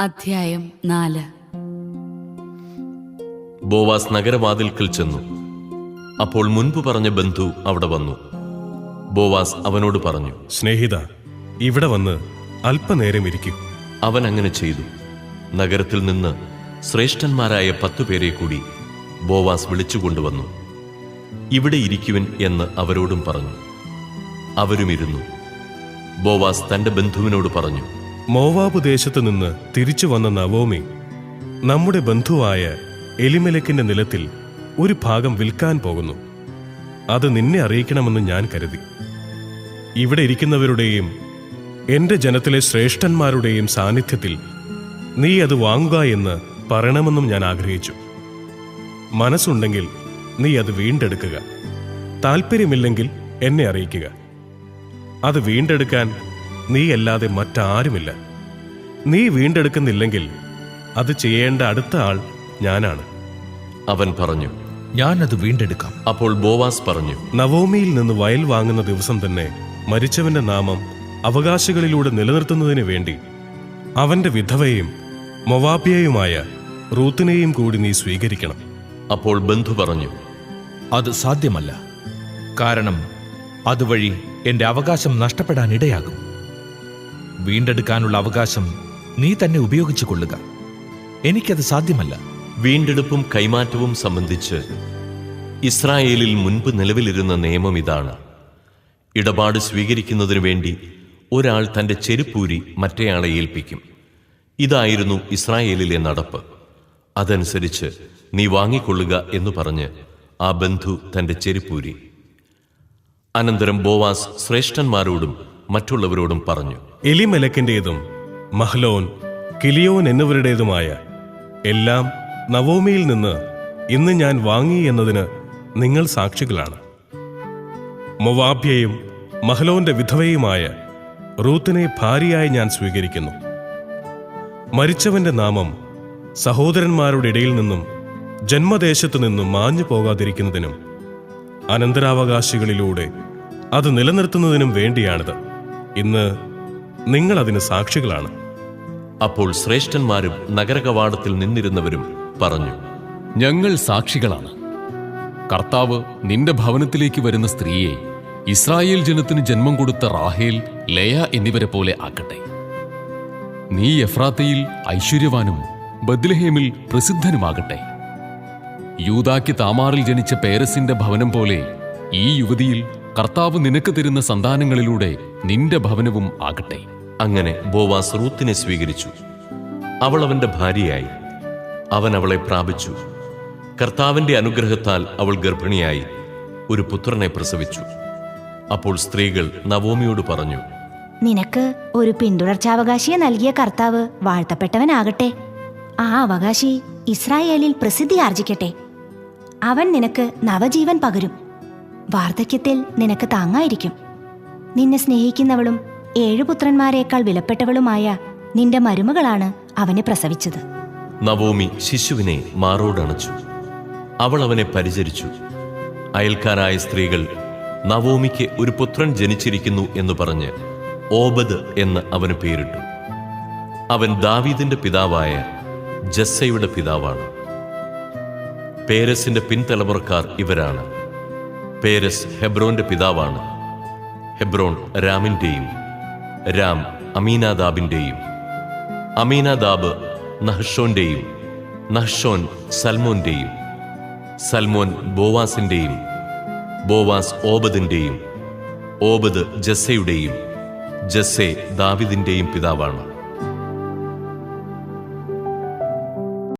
അധ്യായം നാല്. ബോവാസ് നഗരവാതിൽക്കൽ ചെന്നു. അപ്പോൾ മുൻപ് പറഞ്ഞ ബന്ധു അവിടെ വന്നു. ബോവാസ് അവനോട് പറഞ്ഞു സ്നേഹിത ഇവിടെ വന്ന് അല്പനേരം ഇരിക്കും. അവൻ അങ്ങനെ ചെയ്തു. നഗരത്തിൽ നിന്ന് ശ്രേഷ്ഠന്മാരായ പത്തു പേരെ കൂടി ബോവാസ് വിളിച്ചുകൊണ്ടുവന്നു ഇവിടെ ഇരിക്കുവൻ എന്ന് അവരോടും പറഞ്ഞു. അവരും ഇരുന്നു ബോവാസ് തന്റെ ബന്ധുവിനോട് പറഞ്ഞു മോവാബ് ദേശത്ത് നിന്ന് തിരിച്ചു വന്ന നവോമി നമ്മുടെ ബന്ധുവായ എലിമലക്കിന്റെ നിലത്തിൽ ഒരു ഭാഗം വിൽക്കാൻ പോകുന്നു. അത് നിന്നെ അറിയിക്കണമെന്ന് ഞാൻ കരുതി. ഇവിടെ ഇരിക്കുന്നവരുടെയും എന്റെ ജനത്തിലെ ശ്രേഷ്ഠന്മാരുടെയും സാന്നിധ്യത്തിൽ നീ അത് വാങ്ങുക എന്ന് പറയണമെന്നും ഞാൻ ആഗ്രഹിച്ചു. മനസ്സുണ്ടെങ്കിൽ നീ അത് വീണ്ടെടുക്കുക. താല്പര്യമില്ലെങ്കിൽ എന്നെ അറിയിക്കുക. അത് വീണ്ടെടുക്കാൻ നീയല്ലാതെ മറ്റാരുമില്ല. നീ വീണ്ടെടുക്കുന്നില്ലെങ്കിൽ അത് ചെയ്യേണ്ട അടുത്ത ആൾ ഞാനാണ്. അവൻ പറഞ്ഞു ഞാൻ അത് വീണ്ടെടുക്കാം. അപ്പോൾ ബോവാസ് പറഞ്ഞു നവോമിയിൽ നിന്ന് വയൽ വാങ്ങുന്ന ദിവസം തന്നെ മരിച്ചവന്റെ നാമം അവകാശികളിലൂടെ നിലനിർത്തുന്നതിന് വേണ്ടി അവന്റെ വിധവയും മൊവാപ്പിയയുമായ റൂത്തിനെയും കൂടി നീ സ്വീകരിക്കണം. അപ്പോൾ ബന്ധു പറഞ്ഞു അത് സാധ്യമല്ല. കാരണം അതുവഴി എന്റെ അവകാശം നഷ്ടപ്പെടാൻ ഇടയാകും വീണ്ടെടുക്കാനുള്ള അവകാശം നീ തന്നെ ഉപയോഗിച്ചു കൊള്ളുക. എനിക്കത് സാധ്യമല്ല. വീണ്ടെടുപ്പും കൈമാറ്റവും സംബന്ധിച്ച് ഇസ്രായേലിൽ മുൻപ് നിലവിലിരുന്ന നിയമം ഇതാണ്. ഇടപാട് സ്വീകരിക്കുന്നതിനു വേണ്ടി ഒരാൾ തന്റെ ചെരുപ്പൂരി മറ്റേയാളെ ഏൽപ്പിക്കും. ഇതായിരുന്നു ഇസ്രായേലിലെ നടപ്പ്. അതനുസരിച്ച് നീ വാങ്ങിക്കൊള്ളുക എന്ന് പറഞ്ഞ് ആ ബന്ധു തന്റെ ചെരുപ്പൂരി. അനന്തരം ബോവാസ് ശ്രേഷ്ഠന്മാരോടും മറ്റുള്ളവരോടും പറഞ്ഞു എലിമെലക്കിന്റേതും മഹ്ലോൻ കിലിയോൻ എന്നിവരുടേതുമായ എല്ലാം നവോമിയിൽ നിന്ന് ഇന്ന് ഞാൻ വാങ്ങി എന്നതിന് നിങ്ങൾ സാക്ഷികളാണ്. മൊവാബ്യയും മഹ്ലോന്റെ വിധവയുമായ റൂത്തിനെ ഭാര്യയായി ഞാൻ സ്വീകരിക്കുന്നു. മരിച്ചവന്റെ നാമം സഹോദരന്മാരുടെ ഇടയിൽ നിന്നും ജന്മദേശത്തു നിന്നും മാഞ്ഞു പോകാതിരിക്കുന്നതിനും അനന്തരാവകാശികളിലൂടെ അത് നിലനിർത്തുന്നതിനും വേണ്ടിയാണിത്. ഇന്ന് നിങ്ങൾ അതിന് സാക്ഷികളാണ്. അപ്പോൾ ശ്രേഷ്ഠന്മാരും നഗരകവാടത്തിൽ നിന്നിരുന്നവരും പറഞ്ഞു ഞങ്ങൾ സാക്ഷികളാണ്. കർത്താവ് നിന്റെ ഭവനത്തിലേക്ക് വരുന്ന സ്ത്രീയെ ഇസ്രായേൽ ജനത്തിന് ജന്മം കൊടുത്ത റാഹേൽ ലയ എന്നിവരെ പോലെ ആക്കട്ടെ. നീ എഫ്രാത്തയിൽ ഐശ്വര്യവാനും ബദ്ലഹേമിൽ പ്രസിദ്ധനുമാകട്ടെ. യൂതാക്ക് താമാറിൽ ജനിച്ച പേരസിന്റെ ഭവനം പോലെ ഈ യുവതിയിൽ കർത്താവ് നിനക്ക് തരുന്ന സന്താനങ്ങളിലൂടെ നിന്റെ ഭവനവും ആകട്ടെ. അങ്ങനെ ബോവാസ് റൂത്തിനെ സ്വീകരിച്ചു. അവൾ അവന്റെ ഭാര്യയായി. അവൻ അവളെ പ്രാപിച്ചു. കർത്താവിന്റെ അനുഗ്രഹത്താൽ അവൾ ഗർഭിണിയായി. ഒരു പുത്രനെ പ്രസവിച്ചു. അപ്പോൾ സ്ത്രീകൾ നവോമിയോട് പറഞ്ഞു നിനക്ക് ഒരു പിന്തുടർച്ചാവകാശിയെ നൽകിയ കർത്താവ് വാഴ്ത്തപ്പെട്ടവനാകട്ടെ. ആ അവകാശി ഇസ്രായേലിൽ പ്രസിദ്ധി ആർജിക്കട്ടെ. അവൻ നിനക്ക് നവജീവൻ പകരും. വാർദ്ധക്യത്തിൽ നിനക്ക് താങ്ങായിരിക്കും. നിന്നെ സ്നേഹിക്കുന്നവളും ഏഴു പുത്രന്മാരെക്കാൾ വിലപ്പെട്ടവളുമായ നിന്റെ മരുമകളാണ് അവനെ പ്രസവിച്ചത്. നവോമി ശിശുവിനെ മാറോടണച്ചു അവൾ അവനെ പരിചരിച്ചു. അയൽക്കാരായ സ്ത്രീകൾ നവോമിക്ക് ഒരു പുത്രൻ ജനിച്ചിരിക്കുന്നു എന്ന് പറഞ്ഞ് ഓബദ് എന്ന് അവന് പേരിട്ടു. അവൻ ദാവീദിന്റെ പിതാവായ ജസ്സയുടെ പിതാവാണ്. പേരസിന്റെ പിൻതലമുറക്കാർ ഇവരാണ്. പേരസ് ഹെബ്രോന്റെ പിതാവാണ്. ഹെബ്രോൺ രാമിന്റെയും രാം അമീനാദാബിന്റെയും അമീനാദാബ് നഹ്ഷോന്റെയും നഹ്ഷോൻ സൽമോന്റെയും സൽമോൻ ബോവാസിന്റെയും ബോവാസ് ഓബദിന്റെയും ഓബദ് ജസ്സയുടെയും ജസ്സെ ദാവിദിന്റെയും പിതാവാണ്.